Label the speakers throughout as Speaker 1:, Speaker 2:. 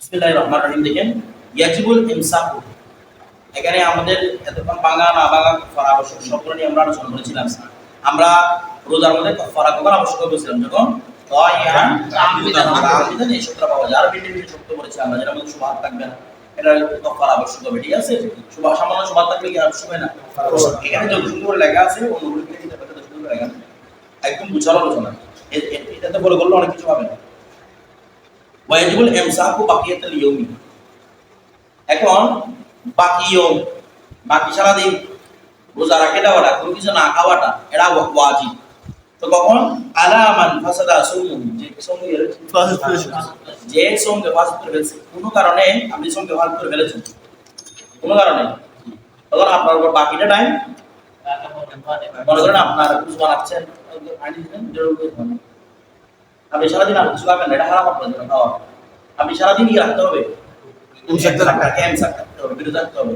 Speaker 1: বিসমিল্লাহির রহিম দেখেন, ইয়াজিবুল ইমসাকু এখানে আমাদের এতক্ষণ বাঙা না বাঙা আবশ্যক নিয়ে আমরা আলোচনা করেছিলাম আমরা রোজার মধ্যে আবশ্যক যখন না। এটা ঠিক আছে? সামান্য থাকলে কি না? এখানে যত সুন্দর লেখা আছে। একদম বুঝার আলোচনা। এ- এ- এটাতে বলে করলে অনেক কিছু হবে না। ওয়াজিবুল ইমসাকু বাকিয়াতুল ইয়াউমি এখন বাকি ইয়ম, বাকি সারা দিন রোজা রাখে দেওয়াটা, কোনো কিছু না খাওয়াটা এটা ওয়াজিব। তো কখন? আলামান ফাসাদা সুমু যে সঙ্গে যে সঙ্গে ফাসাদ করে ফেলছে, কোনো কারণে আপনি সঙ্গে ফাসাদ করে ফেলেছেন। কোনো কারণে? তখন আপনার উপর বাকিটা টাইম মনে করেন আপনার কিছু বানাচ্ছেন আইনি দিলেন। আপনি সারাদিন আপনি কিছু খাবেন না, এটা হারাম আপনার জন্য খাওয়া আপনি সারাদিন কি রাখতে হবে।
Speaker 2: ইমসাক
Speaker 1: রাখতে রাখতে হবে বিরত থাকতে হবে।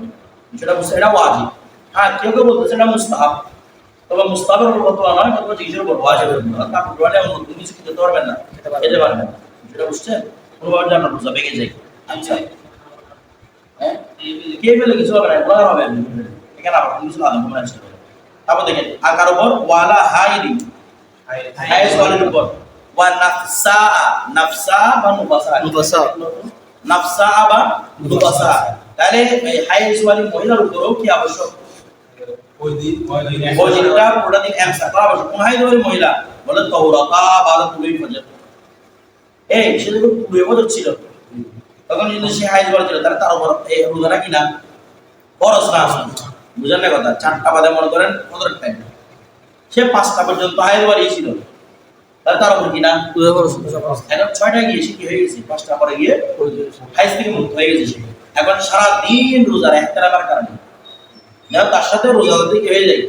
Speaker 1: সেটা এটা ওয়াজিব। হ্যাঁ কেউ কেউ বলতেছে এটা মুস্তাহাব। তবে মুস্তাহাবের উপর বর্তমান নয় ওয়াজিবের আপনি কিছু খেতে পারবেন না খেতে পারবেন না। সেটা বুঝছেন? কোনোভাবে আপনার রোজা ভেঙে যায়। আচ্ছা। হ্যাঁ? কে ফেলে কিছু হবে না হবে। এখানে আবার কিছু হবে তারপর দেখেন আকার উপর ওয়ালা হাইরি। ওয়ালের উপর। ওয়া নাফসা নাফসা বা। নাফসা বা মুবাসা তাহলে এই হাইস ওয়ালি মহিলার উপরও কি আবশ্যক ওই দিনটা পুরো দিন এমসা করা আবশ্যক কোন হাইস ওয়ালি মহিলা বলে তাওরাতা ফজর এই সে যখন তুলি ফজর ছিল তখন যদি সে ওয়ালি ছিল তাহলে তার উপর এই রোজাটা কি না খরচ না আসলে বুঝেন না কথা চারটা বাদে মনে করেন ফজরের টাইম সে পাঁচটা পর্যন্ত হাইস ওয়ালি ছিল তাহলে তার উপর কি না? এখন গিয়ে সে কি হয়ে গেছে? পাঁচটা পরে গিয়ে হাইস থেকে মুক্ত হয়ে গেছে সে। এখন সারা দিন রোজার একটা রাখার কারণে। যেন তার সাথে রোজাদার কি হয়ে যায়?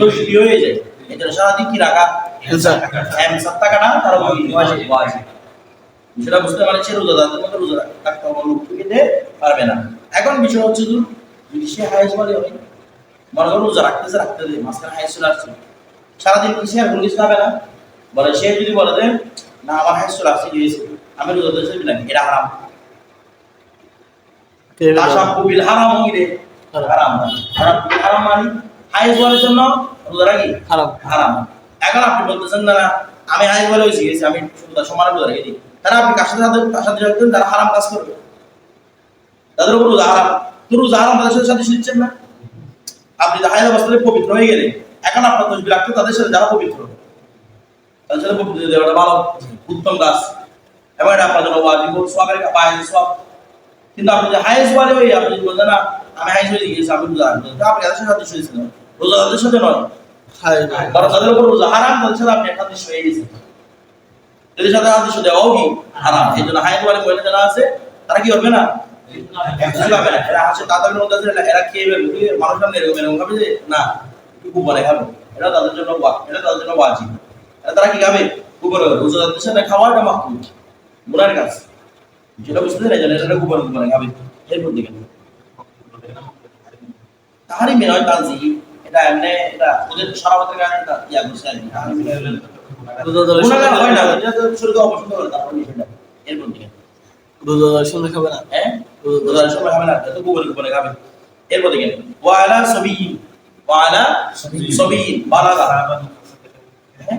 Speaker 1: দোষী হয়ে যায়। জন্য সারাদিন কি রাখা? এমসার টাকাটা তার উপর কি ওয়াজিব ওয়াজিব সেটা বুঝতে সে রোজাদারদের রোজা রাখতে হবে লোক খেতে পারবে না। এখন বিষয় হচ্ছে যে যদি সে হাইস বলে হয় মনে করো রোজা রাখতেছে রাখতে দেয় মাঝখানে হাইস চলে আসছে। সারাদিন কি সে আর কোনো খাবে না? বলে সে যদি বলে যে না আমার হাইস আসছে গিয়েছে আমি রোজা দিয়েছি না এটা হারাম। তাসাব্বু বিল? হারাম হইলে হারাম। হারাম হারাম মানে হাইজ বলার জন্য রোজা রাখি?
Speaker 2: হারাম।
Speaker 1: হারাম। এখন আপনি বলতেছেন না আমি হাইজ বলে হয়েছি গেছি আমি সমান রোজা রেখে দিই। তারা আপনি কার সাথে তার সাথে রাখতেন তারা হারাম কাজ করবে। তাদের উপর রোজা হারাম। তো রোজা হারাম তাদের সাথে সাথে শিখছেন না? আপনি হাইজ অবস্থায় পবিত্র হয়ে গেলে এখন আপনার দোষ রাখতে তাদের সাথে যারা পবিত্র। তাদের সাথে পবিত্র দেওয়াটা ভালো। উত্তম কাজ এবং এটা আপনার জন্য ওয়াজিব। সবের বাইরে সব। কিন্তু আপনি যে হাইস বলে ওই আপনি বলছেন না আমি হাইস হয়ে গেছি আমি রোজা আপনি এদের সাথে শুয়েছেন রোজা তাদের সাথে নয়। কারণ তাদের উপর রোজা হারাম তাদের আপনি একটা দিন শুয়ে গেছেন। এদের সাথে আদেশ দেওয়াও কি? হারাম। এই জন্য হাইস বলে মহিলা যারা আছে তারা কি হবে না? এরা হাসে তাদের মধ্যে এরা খেয়ে মানুষ এরকম এরকম খাবে যে না কুকুরে খাবে। এটা তাদের জন্য এটা তাদের জন্য ওয়াজিব। তারা কি খাবে? কুকুরে রোজা তাদের সাথে খাওয়াটা মাহমুদ গুনার কাজ যেটা বুঝতে না জানেন এটা কুকুরে কুকুরে খাবে। এরপর দিকে তাহারি মেনয় তাজি এটা এমনি এটা ওদের সারা বছর গানে এটা ইয়া করছে আর কি তাহারি মেনয় হয় না এটা তো অপছন্দ করে তারপর সেটা। এরপর হ্যাঁ? খাবে না এত কুকুরে কুকুরে খাবে। এরপর ওয়ালা ওয়ালা বালাগা। হ্যাঁ?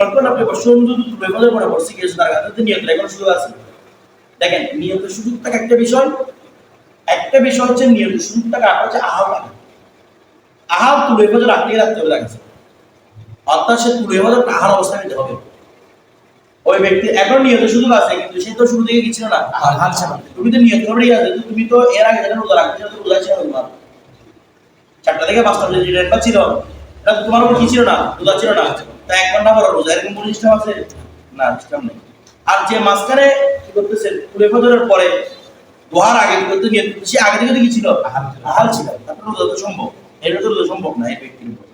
Speaker 1: তখন আপনি কাছে এখন সুযোগ আছে। দেখেন সুযোগ থাকে একটা বিষয়। একটা বিষয় হচ্ছে নিয়ত সুযোগ থাকে আর হচ্ছে আহাব লাগে আহাব তুলে বছর রাখতে রাখতে হবে লাগছে অর্থাৎ সে তুলে বছর আহার অবস্থা নিতে হবে। ওই ব্যক্তি এখন নিয়ত সুযোগ আছে কিন্তু সে তো শুরু থেকে কি ছিল না। তুমি তো নিয়ত করেই আছে তুমি তো এর আগে যেটা রোজা রাখতে রোজা ছিল তোমার। চারটা থেকে পাঁচটা যেটা ছিল। এটা তো তোমার কি ছিল না? রোজা ছিল না? তা এক ঘণ্টা পর রোজা, এরকম কোনো সিস্টেম আছে? না সিস্টেম নেই। আর যে মাঝখানে কি করতেছে কুড়ে ফজরের পরে দোহার আগে থেকে তো নিয়ত সে আগে থেকে কি ছিল? আহাল ছিল। তারপরে রোজা তো সম্ভব। এটা তো রোজা সম্ভব না, এই ব্যক্তির উপর।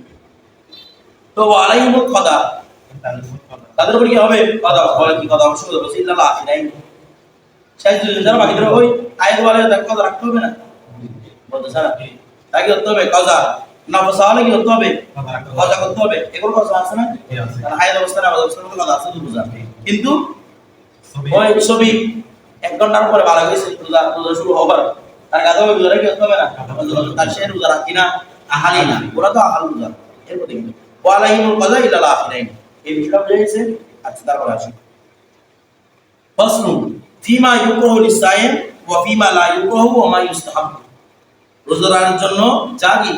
Speaker 1: তো আলাইহিম কদা তাদের উপর কি হবে? কদা বলে কি? কদা অবশ্যই বলছে, ইল্লাল্লাহ আখিরাইন শেষ দুজন যারা বাকি ধরে ওই আয়াত বলে তার কদা রাখতে হবে না? বলতে সারা তাকে করতে হবে কজা না ফসা হলে কি করতে হবে? কজা করতে হবে। এগুলো কথা আছে। না হায়াত অবস্থা না অবস্থার কথা আছে তো বুঝা কিন্তু ওই ছবি এক ঘণ্টার পরে ভালো হয়েছে রোজা রোজা শুরু হবার। তার কাছে ওই রোজা কি করতে হবে না? তার সে রোজা রাখি না আহালি না। ওরা তো আহাল রোজা। কজা ইল্লা আখিরাইন। এই বিষয়টা আচ্ছা তারপর আসি। ফাসলু ফিমা ইউকরাহু লিসাইম ওয়া ফিমা লা ইউকরাহু ওয়া মা ইউস্তাহাব। রোজাদারের জন্য যা কি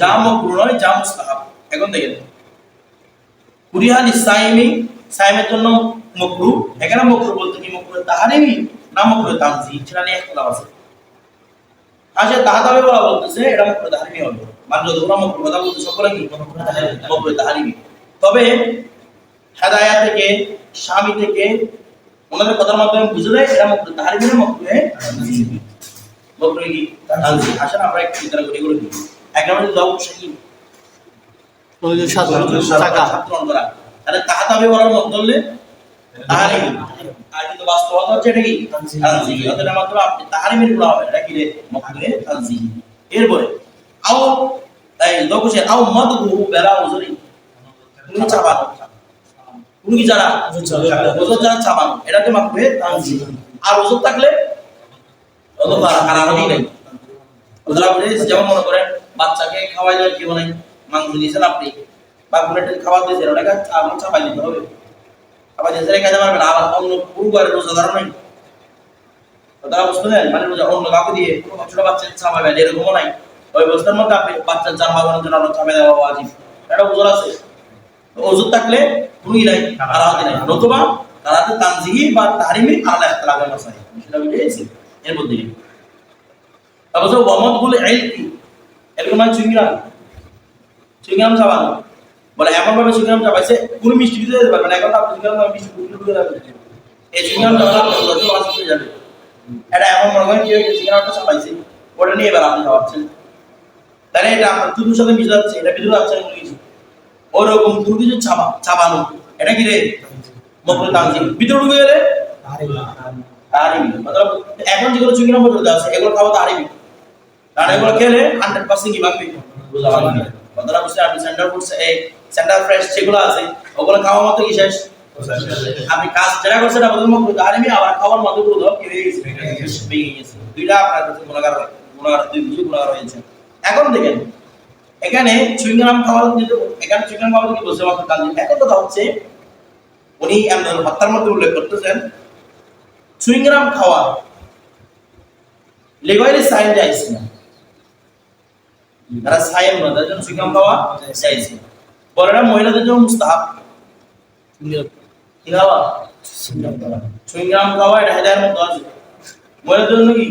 Speaker 1: যা নয়, যা মুস্তাহাব। এখন দেখেন। সাইমের জন্য এখানে বলতে কি? তাহারিমি না একটা আছে। বলা বলতেছে, এটা তাহারিমি হবে। মানে কথা বলতে সকলে কি? তাহারিমি। তবে হেদায়া থেকে, স্বামী থেকে ওনাদের কথার মাধ্যমে বুঝে দেয় এটা মকরুহ তাহারিমি না মকরুহ মকরুহ কি? আসেন, আমরা একটু চিন্তা করি এক নম্বরে তাহলে মত তাহারিমি আর কিন্তু বাস্তবতা হচ্ছে এটা কি? তানজি অতএব মাত্র আপনি তাহারিমেরগুলো হবে এটা কি রে? মকরুহ তানজি এরপরে আও তাই দকুশে আও মদহু বেলা উজরি তুমি চাবানো তুমি কি জানা ওজন যারা চাবানো এটাকে মাকরুহ তানজি আর ওজন থাকলে নাই। যেমন মনে করেন, বাচ্চাকে খাওয়াই দেওয়ার কি মানে মাংস দিয়েছেন আপনি। বা একটা খাবার দিয়েছেন ওটাকে চাপাই দিতে হবে। খাইতে পারবেন আবার অন্য রোজাদার নাই। মানে রোজা অন্য কাউকে দিয়ে ছোট বাচ্চা চাপাবেন এরকমও নাই। ওই মধ্যে আপনি বাচ্চার বাগানোর জন্য আপনার চাপে দেওয়া এটা ওজন আছে। তো ওজন থাকলে তুমি নাই আলাদা নাই নতুবা তারাতে তানজিহি বা তাহরিমি আলাদা একটা লাগানো মাসাই সেটা বুঝে এর মধ্যে তারপর ওয়ামদ বলে এল এরকম মানে চাবানো বলে এমন ভাবে চাবাইছে কোনো মিষ্টি দিতে যেতে পারবে না। এখন আপনি মিষ্টি এই চাবানো যত হয়ে যাবে এটা এমন মনে করেন চাবাইছে ওটা নিয়ে এবার আপনি তাহলে এটা আপনার দুধের সাথে মিশে যাচ্ছে এটা যাচ্ছে কোনো কিছু। ওরকম কোনো কিছু চাবা চাবানো। এটা কি রে? মকরুহ তানজি ভিতরে ঢুকে গেলে? তাহারিমি। মতলব এখন যেগুলো চুকিনা মধ্যে আছে এগুলো খাওয়া তাহারিমি। কারণ এগুলো খেলে হান্ড্রেড পার্সেন্ট কি ভাববি রোজা ভাঙবে কথাটা বুঝতে আপনি সেন্টার ফুডস এই সেন্টার ফ্রেশ যেগুলো আছে ওগুলো খাওয়া মতো কি শেষ? আপনি কাজ যেটা করছেন আপনাদের মধ্যে তাহারিমি আবার খাওয়ার মতো গুলো কি গেছে? ভেঙে গেছে। দুইটা আপনার কাছে গুণাগার গুণাগার দুই কিছু গুণাগার হয়েছে এখন দেখেন এখানে চুইংরাম খাওয়ার কিন্তু এখানে চুইংরাম খাওয়ার কি বলছে মাত্র কাজ এখন কথা হচ্ছে উনি আমাদের হত্যার মধ্যে উল্লেখ করতেছেন চুইংরাম খাওয়া লেগয়রে সাইন যাইছে না? তারা সাইম না তাদের জন্য খাওয়া যাইছে বলে না। মহিলাদের জন্য মুস্তাহাব। এটা মধ্যে আছে। মহিলাদের জন্য কি?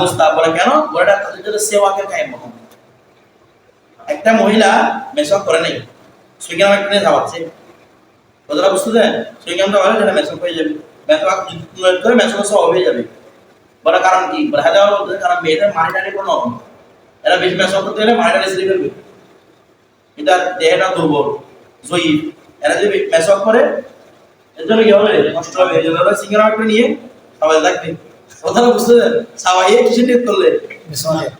Speaker 1: মুস্তাহাব। বলে কেন? বলে এটা তাদের জন্য একটা মহিলা মেসওয়াক করে নাই একটা নিয়ে বুঝতে দেন? হলে সেটা হয়ে যাবে। মেসওয়াক করে মেসওয়াক সব হয়ে যাবে। বলে কারণ কি? বলে কারণ মেয়েদের মানি টানি কোনো এরা বেশি মেসওয়াক করতে মানি টানি সিলে ফেলবে। এটা দেহটা দুর্বল জয়ী এরা যদি মেসওয়াক করে এর জন্য কি হবে? নষ্ট হবে। এই জন্য সিঙ্গারা একটা নিয়ে সবাই থাকবে। কথাটা বুঝতে সবাই কিসে নিয়ত করলে?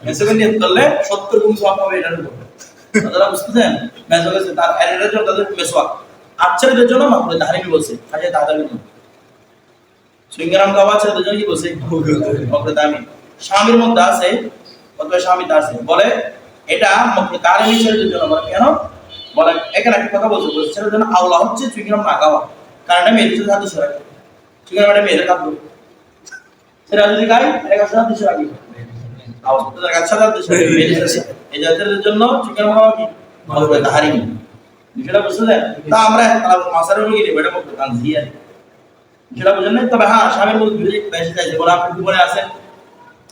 Speaker 1: মেসওয়াক নিয়ত করলে সত্তর গুণ সব হবে এটার উপর। কথাটা বুঝতে দেন মেসওয়াক আছে তার এর জন্য তাদের মেসওয়াক আচ্ছাদের জন্য মাত্র তাহারিমি বলছে। আজকে তাদের জন্য সুইংরাম খাওয়া ছেলেদের জন্য কি বলছে? মকরে দামি স্বামীর মধ্যে আছে বলে এটা ছেলেদের জন্য বলে কেন? বলে এখানে একটা কথা বলছে বলছে জন্য আওলা হচ্ছে না খাওয়া। কারণ এটা মেয়েদের সাথে এটা মেয়েদের খাদ্য সেটা যদি খাই এটা কাছে সাথে জন্য। খাওয়া কি? বিষয়টা তা আমরা রোগী তবে হ্যাঁ স্বামীর মধ্যে বিরোধী বেশি চাইছে বলে আপনি জীবনে আছেন?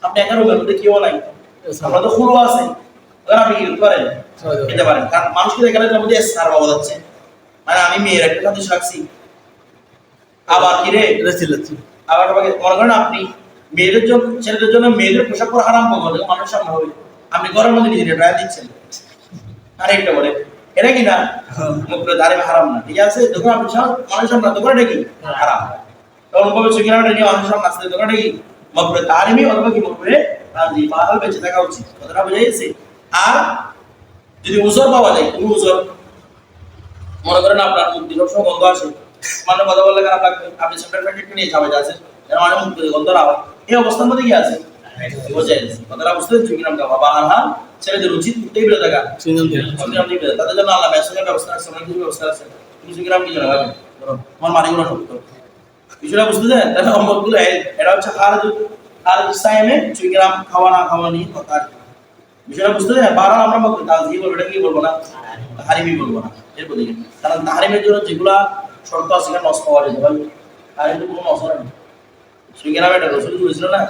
Speaker 1: আপনি একা রোগের মধ্যে কেউ নাই। আমরা তো খুলও আছে। ওরা আপনি কি পারেন খেতে পারেন। কারণ মানুষকে এখানে মধ্যে সার বাবা যাচ্ছে মানে আমি মেয়ের একটা সাথে রাখছি আবার কি রে? আবার আমাকে মনে করেন আপনি মেয়েদের জন্য ছেলেদের জন্য মেয়েদের পোশাক পরা হারাম দেখো মানুষের সামনে হবে। আপনি ঘরের মধ্যে নিজের ড্রাই দিচ্ছেন। আরেকটা বলে এটা কি না? মুখে দাঁড়ে হারাম না ঠিক আছে? যখন আপনি সামনে- মানুষের সামনে দোকান এটা কি? হারাম। তখন বলবে সুকিরামটা নিয়ে মানুষের সামনে আসতে দোকান কি? মকরে তারিমি অথবা কি মকরে রাজি বাহাল বেঁচে থাকা উচিত। কথাটা বুঝে গেছে? আর যদি উজর পাওয়া যায় কোনো উজর? মনে করেন আপনার মুখ দিয়ে সবসময় গন্ধ আসে। মানে কথা বললে খারাপ লাগবে আপনি সেন্টার প্যাকেট নিয়ে যাবে আছে। এর মানে মুখ দিয়ে গন্ধ না এই অবস্থার মধ্যে কি আছে? বোঝা যাচ্ছে কথাটা বুঝতে পারছি কিরম বাবা আর ছেলেদের উচিত উঠতেই বেরো থাকা।
Speaker 2: সিঙ্গেল দিয়ে
Speaker 1: সুগ্রাম দিবে তাদের জন্য আল্লাহ মেসেজের ব্যবস্থা আছে অনেক কিছু ব্যবস্থা আছে। তুমি সুগ্রাম কি জানো? আমার মারিগুলো সত্য বিষয়টা বুঝতে দেন তাহলে অম্বরগুলো এটা হচ্ছে খারজ খারজ সাইমে সুগ্রাম খাওয়া না খাওয়া নিয়ে কথা আর বিষয়টা বুঝতে দেন বারবার আমরা বলব তাজি বলব, এটা কি বলব না? হারিমি বলব না এরপর দেখি কারণ তাহারিমের জন্য যেগুলা শর্ত আছে সেখানে নষ্ট হওয়া যেতে পারে। তাহারিম তো কোনো নষ্ট হয় না। সুগ্রাম এটা রসুল হয়েছিল না?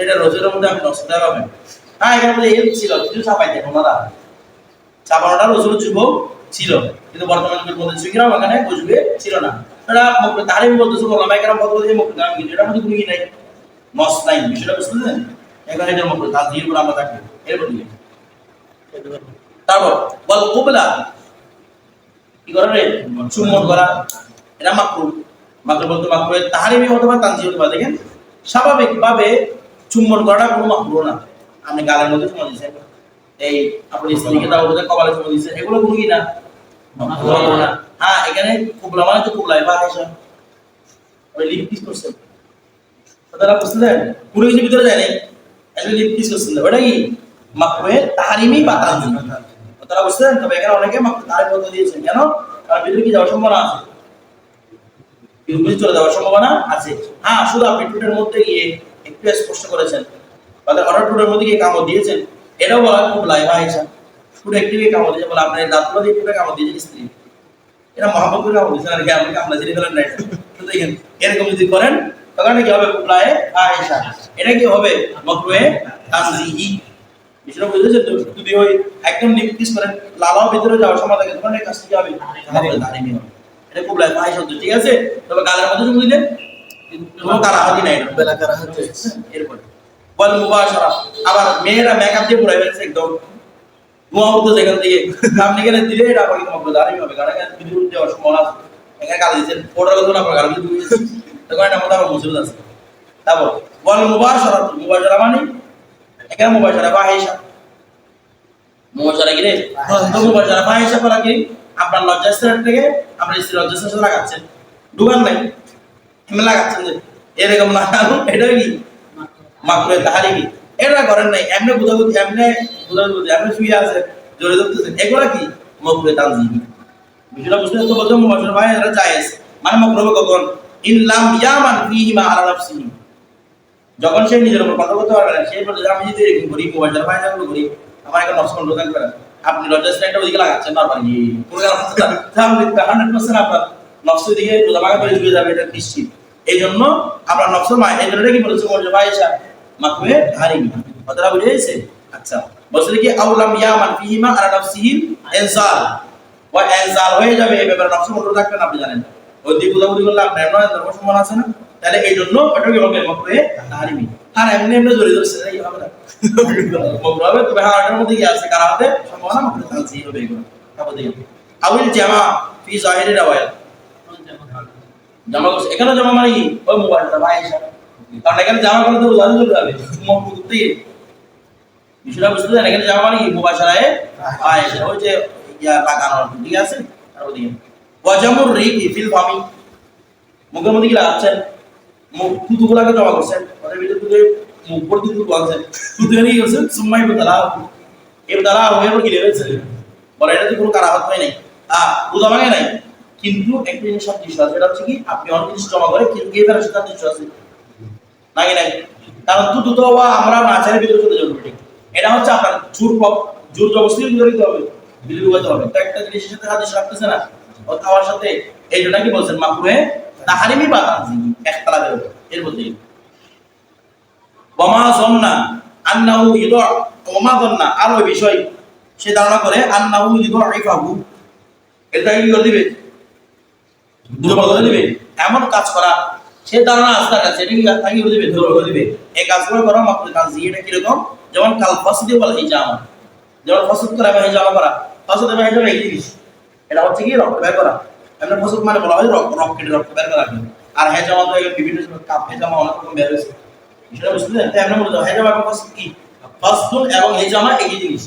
Speaker 1: এটা রসুলের মধ্যে আমি নষ্ট দেওয়া পাবেন হ্যাঁ এখানে মধ্যে হেল্প ছিল, কিছু ছাপাইতে ওনারা। চাপানোটা রসুল যুগ ছিল, কিন্তু বর্তমান যুগের মধ্যে ছিল এখানে যুগে ছিল না। এটা আমি বলতেছি বললাম এখানে বলতে মুখে দাম কিন্তু এটার মধ্যে কোনো নাই। বিষয়টা এখানে এটার মুখে তার দিয়ে করে আমরা থাকব এরপর দিকে তারপর বল কুবলা কি করে রে চুম্বন করা। এটা মাকরু মাকরু বলতে মাকরু তাহারিমি অথবা তানজি হতে পারে দেখেন? স্বাভাবিকভাবে চুম্বন করাটা কোনো মাকরু না। আপনি গালের মধ্যে চুম্বন দিচ্ছেন এই আপনি স্ত্রীকে দাও বোধহয় কপালে চুম্বন দিচ্ছেন এগুলো কোনো কি না? হ্যাঁ এখানে কুবলা মানে তো কুবলা এবার আয়সা ওই লিপ কিস করছেন। কথাটা বুঝলেন পুরো কিছু ভিতরে যায় নাই। ওটা কি? তাহারিমি বা তানজি কথাটা বুঝলেন তবে এখানে অনেকে তাহারিম দিয়েছেন, কেন? কারণ ভিতরে কি যাওয়ার সম্ভাবনা আছে? যাওয়ার সম্ভাবনা আছে? হ্যাঁ শুধু আপনি টুটের মধ্যে গিয়ে একটু স্পষ্ট করেছেন। তাহলে অর্ডার টুটের মধ্যে গিয়ে কামড় দিয়েছেন। এটাও বলা খুব লাইভা হিসাব টুটে একটু কামড় দিয়েছে বলে আপনার দাঁতগুলো দিয়ে টুটে কামড় দিয়েছেন স্ত্রী। এটা মহাপত করে কামড় দিয়েছেন আর কি, আপনি কামড়া জেনে ফেলেন না এরকম যদি করেন তখন কি হবে? কুবলায়ে আয়েশা এটা কি হবে? মকরুয়ে তানজিহি। বিষয়টা বুঝেছেন তো? যদি ওই একদম করে লালাও ভিতরে যাওয়ার সময় থাকে তখন এই কাজটি কি হবে? তাহলে হবে এটা ভাই শব্দ ঠিক আছে? তবে গালের মধ্যে তুমি দিলেন কোনো কারাহাতি নাই।
Speaker 2: বেলা করা হচ্ছে
Speaker 1: এরপরে। বল মুবাশারা। আবার মেয়েরা মেকআপ দিয়ে পুরাই ফেলছে একদম। ধোঁয়া উঠতে যেখান থেকে। আপনি এখানে দিলে এটা আবার তোমার দাঁড়িয়ে হবে। কারণ এখানে বিদ্যুৎ দেওয়ার সম্ভাবনা আছে। এখানে গাল দিচ্ছেন। ওটার কথা না গাল বিদ্যুৎ এটা আছে তারপর মুবাশারা মুবাশারা মানে? এখানে মুবাশারা বাহিসা মুবাশারা কি রে? তো মুবাশারা বাহিসা করা কি? আপনার লজ্জাস্থান থেকে আপনার স্ত্রী লজ্জাস্থান লাগাচ্ছেন ঢুকান নাই। এমনি লাগাচ্ছেন যে? এরকম লাগানো এটা কি? মাকড়ে তাহারি কি এটা করেন নাই। এমনি বুঝাবুঝি এমনি বুঝাবুঝি এমনি শুয়ে আছে জোরে ধরতেছেন এগুলা কি? মকরে তানজিবি বিষয়টা বুঝতে তো বলতে ভাই এটা জায়েজ। মানে মকরে হবে কখন? যখন সে নিজের উপর কথা বলতে পারবে না সেই বলে আমি যদি এরকম করি যেগুলো করি, আমার একটা নষ্ট কন্ট্রোল থাকবে না। আপনি স্ট্যান্ডটা ওইদিকে লাগাচ্ছেন বারবার গিয়ে কোনো না তাহলে হান্ড্রেড পার্সেন্ট আপনার নফসের দিকে রোজা করে ঢুকে যাবে, এটা নিশ্চিত। এই জন্য আমরা মা এই জন্য কি বলেছে কথাটা বুঝে গেছে? আচ্ছা বলছে কি, আউলাম ইয়ামান ফিহিমা আলা নাফসিহি ইনসাল ওয়া ইনসাল হয়ে যাবে, এই ব্যাপারে নফস কন্ট্রোল থাকবে না, আপনি জানেন। ওই বুঝাবুঝি করলে আপনার এমন ধর্ম আছে না? তাহলে এই জন্য ওটা কি হবে মাকুয়ে হারিমি আর এমনি এমনি এই হবে না। মকরু হবে, তবে হ্যাঁ মধ্যে কি আছে? কারা হতে হবে এগুলো। তারপর দেখি আউল জামা ফি জামা এখানে জামা মানে কি ওই মোবাইলটা ভাই কারণ এখানে জামা চলে যাবে বিষয়টা বুঝতে এখানে জামা মানে কি মোবাইল ছাড়ায় এসে ওই যে ইয়া ঠিক আছে? তারপর দিকে ওয়াজামুর রিকি ফিল ফামি। মুখের মধ্যে মুখ থুতুগুলাকে জমা করছেন। ওদের ভিতরে সুম্মাই বেতালা লেগেছে বলে, এটা তো কোনো কারাহাত হয় নাই। ভাঙে নাই। কিন্তু জিনিস সাদৃশ্য আছে। সেটা হচ্ছে কি, আপনি অনেক জিনিস জমা করে কিন্তু সাদৃশ্য আছে। নাকি নাই? কারণ তো বা আমরা নাচারের ভিতরে চলে যাব ঠিক। এটা হচ্ছে আপনার জোর জোর জবস্তি ভিতরে দিতে হবে। ভিতরে হবে। তো একটা জিনিসের সাথে সাদৃশ্য রাখতেছে না। সাথে এই জন্য কি বলছেন মাকুরে তাহারিমি বা বেরোবে এর আন্নাহু ওমা বিষয়, সে ধারণা করে, আন্নাহু ইফাহু। এটা কি করে দিবে? দুর্বল করে দিবে? এমন কাজ করা, সে ধারণা তার কাছে, এটা কি তাকে করে দিবে? ধরে করে দিবে। এই কাজগুলো করা এটা কীরকম? যেমন কাল ফাসদি বলে হিজামা। যেমন ফসদ করা হিজামা করা, ফসদ হিজামা একই জিনিস। এটা হচ্ছে কি, রক্ত বের করা। এমনি ফসদ মানে বলা হয় রক্ত রক্ত কেটে রক্ত বের করা আর হেজামা তো বিভিন্ন কাপ হেজামা অনেক রকম বের হয়েছে। সেটা বুঝলেন তো এমনি বলতে হেজামা এবং ফসদ কি? ফসদুন এবং হেজামা একই জিনিস।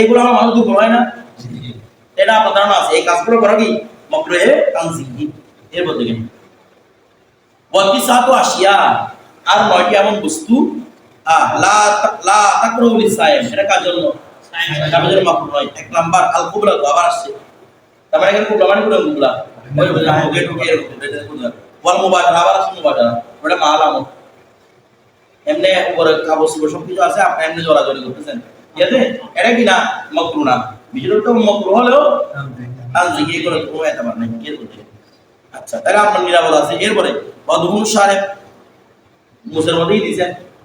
Speaker 1: এগুলো আমার মানুষ দুর্বল হয় না? এটা আপনার ধারণা আছে। এই কাজগুলো করা কি? মকরুহে তানজিহি। এরপর দেখেন ওয়াকি সাতু আশিয়া। আর নয়টি এমন বস্তু লা লা তাকরাহু লিসাইম এটা কার জন্য? কার জন্য। মাকরুহ এক নাম্বার আল কুবরা তো আবার আসছে। তার মানে এখানে ওই ওই হ্যাঁ। গেট ঢুকে এরকম ওয়াল মুবাশারা আবার মুবাশারা ওটা মাল আমল। এমনি উপরে কাগজ ছিল সব কিছু আছে আপনি এমনি জোরাজোরি করতেছেন। ঠিক আছে? এটা কি না? মকরু না। বিষয়টা মকরু হলেও আজ জিজ্ঞেস করে কোনো এত নাই কি করতে। আচ্ছা তাহলে আপনার নিরাপদ আছে। এরপরে সারে মুসের মধ্যেই দিয়েছেন।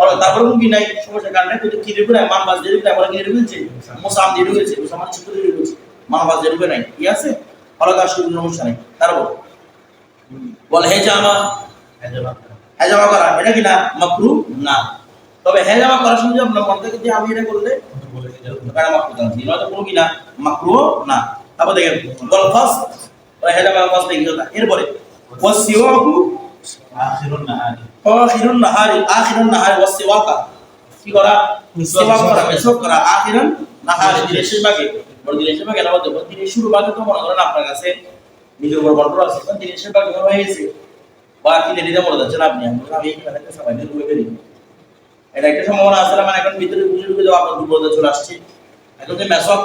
Speaker 1: বলে তারপরে কি নাই সমস্যা কারণে কিন্তু কি ঢুকে নাই মান বাজ দিয়ে ঢুকে বলে কি ঢুকেছে মোসাম দিয়ে ঢুকেছে মোসামান ছোট দিয়ে ঢুকেছে মান বাজ দিয়ে নাই। ঠিক আছে? ফলে তার শুধু সমস্যা নেই। তারপর? বলে হে জামা। হেজামা করা? এটা কি না? মাকরু? না। তবে হেজামা করার সময় আপনার মন থেকে যে আমি এটা করলে? এটা মাকরু না এটা তো কোনো কি না? মাকরু না। তারপর দেখেন বল ফাস হেজামা ফাস দেখি এরপরে? ওয়াসিওয়াকু
Speaker 3: আখিরুন নাহারি।
Speaker 1: আখিরুন নাহারি আখিরুন নাহারি ওয়াসিওয়াকা কি করা? সিওয়াক। করা মেসক করা। আখিরুন নাহারি দিনের শেষ ভাগে। বড় দিনের শেষ ভাগে এটা বলতে দিনের শুরু ভাগে তো মনে করেন আপনার কাছে নিজের উপর কন্ট্রোল আছে কারণ দিনের শেষ ভাগে হয়ে গেছে। বা কি দেরিতে মনে যাচ্ছে আপনি? আমি এখানে একটা সবাই দিয়ে ঢুকে বেরিয়ে এটা একটা সম্ভাবনা আছে মানে এখন ভিতরে বুঝে ঢুকে যাওয়া আপনার দুর্বলতা চলে আসছে। এখন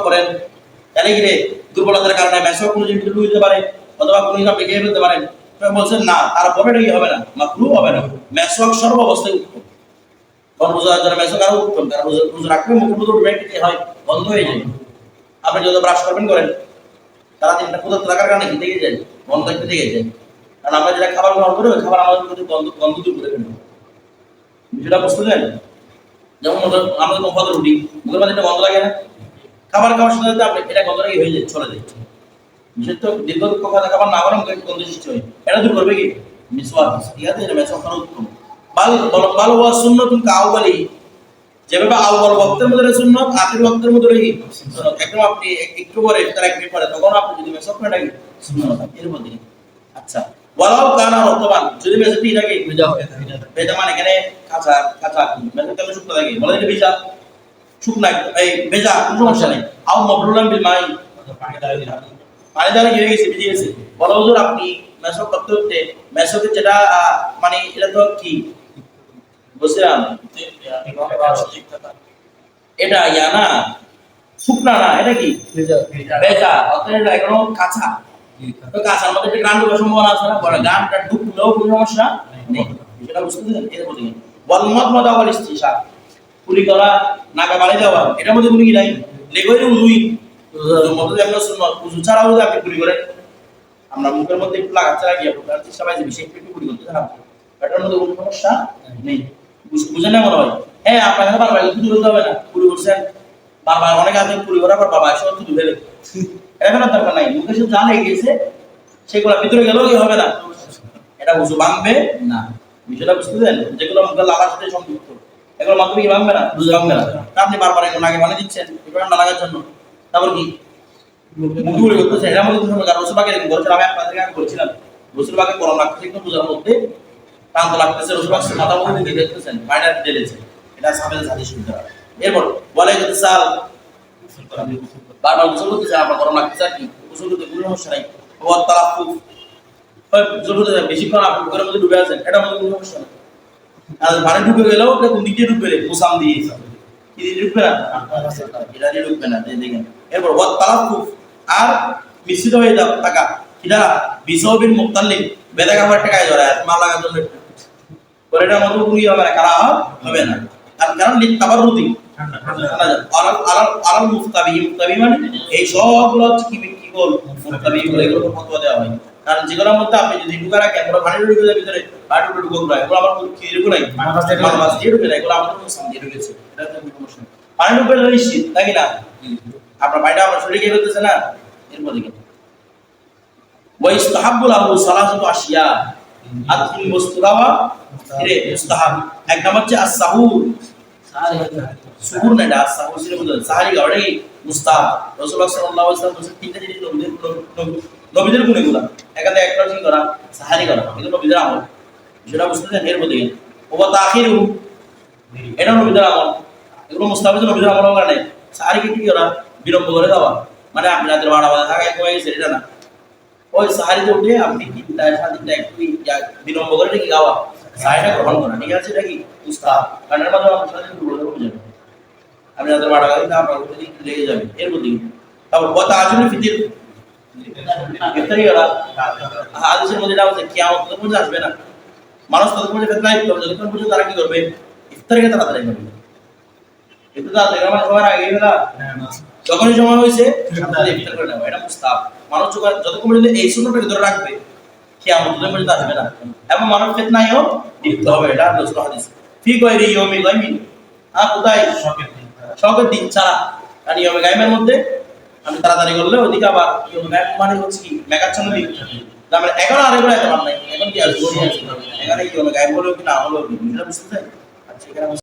Speaker 1: করেন তাহলে কি রে? দুর্বলতার কারণে মেসওয়াক কোনো জিনিস ঢুকে যেতে পারে অথবা কোনো জিনিস আপনি খেয়ে ফেলতে পারেন। বলছেন, না তারপরে এটা কি হবে না মাকরু হবে না। মেসওয়াক সর্ব অবস্থায় উত্তম। রোজা যারা আরও উত্তম। কারণ রোজা রোজা কি হয় বন্ধ হয়ে যায়। আপনি যত ব্রাশ করবেন, করেন। তারা দিনটা কোথাও থাকার কারণে কি যায় বন্ধ একটু থেকে যায়। কারণ আমরা যেটা খাবার গ্রহণ করি, ওই খাবার আমাদের মধ্যে গন্ধ দূর করে ফেলবে বিষয়টা বুঝতে যেমন মনে আমাদের মুখে রুটি মুখের মধ্যে একটা লাগে না। খাবার খাওয়ার সাথে আপনি, এটা গন্ধ হয়ে যায়? চলে যায়। বিশেষ তো দীর্ঘ কথা খাবার না মুখে গন্ধ সৃষ্টি হয়। এটা দূর করবে কি? মিসওয়াক। ঠিক আছে এটা মেসওয়াক করা উত্তম। বাল বল ওয়া সুন্নাতুন কাউবালি যেভাবে আউয়াল ওয়াক্তের মধ্যে সুন্নাত আখির ওয়াক্তের মধ্যে সুন্নাত। একদম আপনি একটু পরে তার এক মিনিট পরে তখন আপনি যদি মেসওয়াক করে থাকেন সুন্নাত এর মধ্যে আচ্ছা। ওয়ালাউ কানা রতবান যদি মেসওয়াকটি থাকে
Speaker 2: ভেজা হয়
Speaker 1: ভেজা মানে এখানে কাঁচা কাঁচা মেসওয়াক কেন শুকনো থাকে। বলে এটা ভেজা শুকনা এই ভেজা কোনো সমস্যা নেই। আও মবরুলান বিল মাই
Speaker 3: পানি দ্বারা
Speaker 1: গিয়ে গেছে ভিজে গেছে। বলো হুজুর আপনি করতে করতে যেটা মানে এটা তো কি? এটা ইয়া না শুকনা না এটা কি? অর্থাৎ এটা এখনও কাঁচা। তো কাঁচার মধ্যে একটা গান ঢোকার সম্ভাবনা আছে না? বলে গানটা ঢুকলেও কোনো সমস্যা নেই। সেটা বুঝতে এর মধ্যে বলমত মত আবার ইস্তিশা। কুলি করা নাকা বাড়ি দেওয়া এটার মধ্যে কোনো কি নাই? লেগোই উজুই। মুখের মধ্যে একটু বুঝ- হয়? এখন নাই, মুখে ভিতরে গেলেও হবে না? এটা উজু ভাঙবে না। বিষয়টা বুঝতে দেন যেগুলো মুখে লাগার সাথে সংযুক্ত এগুলো মাত্র কি ভাঙবে না? উজু ভাঙবে না। আপনি বারবার এগুলো আগে বানিয়ে দিচ্ছেন, এগুলো না লাগার জন্য। তারপর কি? উড়ে করতেছে এরা মধ্যে করেছিল আমি আপনাদেরকে আগে বলছিলাম রসুল বাগে গরম লাগতেছে একটু পূজার মধ্যে, ক্লান্ত লাগতেছে রসুল বাগ মাথা মধ্যে দিয়ে দেখতেছেন বাইরে ঢেলেছে এটা সামনে শুনতে হবে এরপর বলে সাল বারবার গোসল করতেছে, আপনার গরম লাগতেছে কি? গোসল করতে কোনো সমস্যা নাই। ও করতে বেশিক্ষণ আপনি মধ্যে ডুবে আছেন, এটা মধ্যে কোনো সমস্যা নেই। আর পানি ঢুকে গেলেও কোন দিক দিয়ে ঢুকবে মুসাম দিয়ে কি ঢুকবে না? এটা দিয়ে ঢুকবে না এই দেখেন। এরপর ওয়াত তালাফু আর মিশ্রিত হয়ে যাও টাকা কিনা বিসবিন মুক্তাল্লিম বেদা কাপড় টাকায় ধরে মাল লাগার জন্য পরেটার মতো কোনো ইয়ে হবে না কারা হবে? না। আর কারণ লিখ তাবার আলাল মুফতাবি মুফতাবি মানে এই সবগুলো হচ্ছে কি কি বল? মুফতাবি বলে এগুলো ফতোয়া দেওয়া হয়। কারণ যেগুলোর মধ্যে আপনি যদি ঢুকা রাখেন পানি ঢুকে ভিতরে পানি ঢুকে এগুলো আমার কি ঢুকে নাই।
Speaker 3: মাছ দিয়ে ঢুকে
Speaker 1: নাই এগুলো আমাদের সামনে ঢুকেছে পানি ঢুকে গেলে নিশ্চিত নাকি না? আপনার পানিটা আপনার শরীরে গিয়ে ফেলতেছে না? এরপর দিকে ওয়াইস্তাহাব্বু লাহু সালাসাতু আশিয়া। আতিল মুস্তাওয়া রে মুস্তাহাব এক নাম হচ্ছে আস-সাহুর। সুহুর না। এটা সাহুর ছিল বলতে সাহারি গাড়ি মুস্তাহাব। রাসূলুল্লাহ সাল্লাল্লাহু আলাইহি ওয়াসাল্লাম বলেছেন তিনটা জিনিস নবীদের নবীদের গুণ এগুলা। এখানে একটা কি করা সাহারি করা। এগুলো নবীদের আমল। সেটা বুঝতে এর মধ্যে ওয়া তাখিরু এটা নবীদের আমল। এগুলো মুস্তাহাব নবীদের আমল কারণে সাহারিকে কি করা বিলম্ব করে দেওয়া? মানে আপনি রাতের বারোটা বাজে থাকা হয়ে গেছে, এটা না। ওই সাহারিতে উঠে আপনি সাড়ে তিনটা একটু বিলম্ব করে নাকি গাওয়া? সাহারিটা গ্রহণ করা ঠিক আছে, এটা কি? মুস্তাহাব কারণ মাধ্যমে আপনার সাথে দুর্বল হয়ে যাবে। আপনি রাতের বারোটা বাজে আপনার দিকে লেগে যাবে, এর প্রতি। তারপর কত আজনে ফিতির? করা? হাদিসের মধ্যে এটা বলছে কিয়ামত তো পর্যন্ত আসবে না। মানুষ তত পর্যন্ত ফেতনা ইফতার যতক্ষণ পর্যন্ত তারা কি করবে? ইফতারিকে তাড়াতাড়ি করবে। গেলা যখনই সময় হয়েছে সাথে ইফতার করে নেওয়া এটা মুস্তাহাব। মানুষ যতক্ষণ পর্যন্ত এই সুন্নটাকে ধরে রাখবে কিয়ামত তো পর্যন্ত আসবে না। এবং মানুষ ফেতনায়ও লিপ্ত হবে এটা রাসূল হাদিস। ফি গায়রি ইয়াউমি গায়মিন। আ কোথায়?
Speaker 3: শখের দিন।
Speaker 1: শখের দিন ছাড়া। আর ইয়মে গাইমের মধ্যে আমি তাড়াতাড়ি করলে ওদিকে আবার ইয়মে গাইম মানে হচ্ছে কি? মেঘাচ্ছন্ন দিন তারপরে এখন আর এগুলো এত নাই। এখন কি আর এখানে ইয়মে গাইম হলো কি না হলো? বুঝতে আচ্ছা এখানে